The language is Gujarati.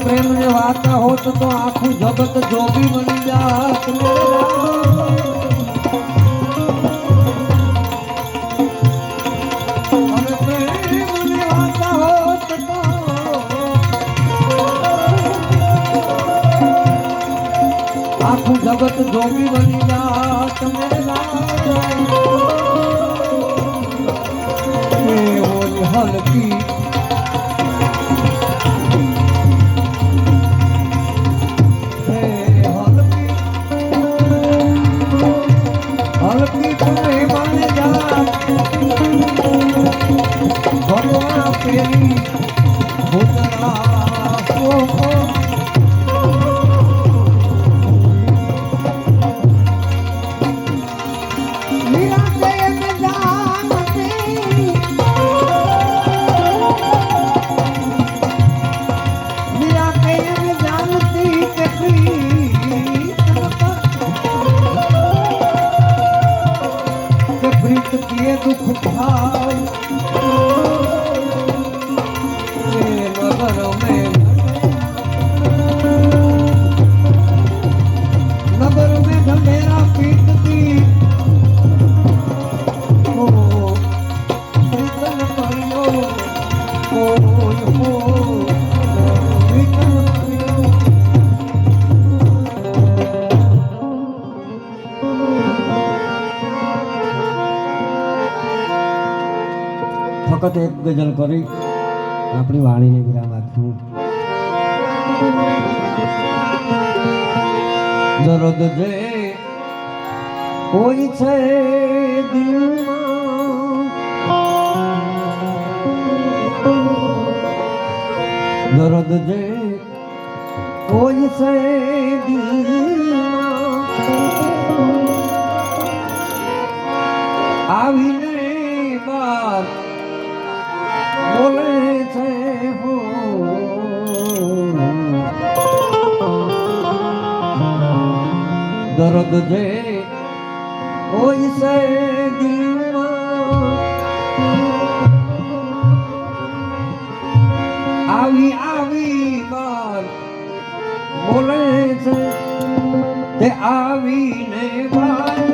પ્રેમ ને વાત હોત તો આખું જગત જોગી બની ભગત ધોમી બની જાત મેલા હલકી ગઝલ કરી. આપણી વાણીને વિરામ આપ્યું દરદ જે કોઈ છે દિલમાં? દરદ જે કોઈ છે દિલમાં? આવી દર્દ જે કોઈ આવી આવી બાર બોલે છે તે આવીને બાર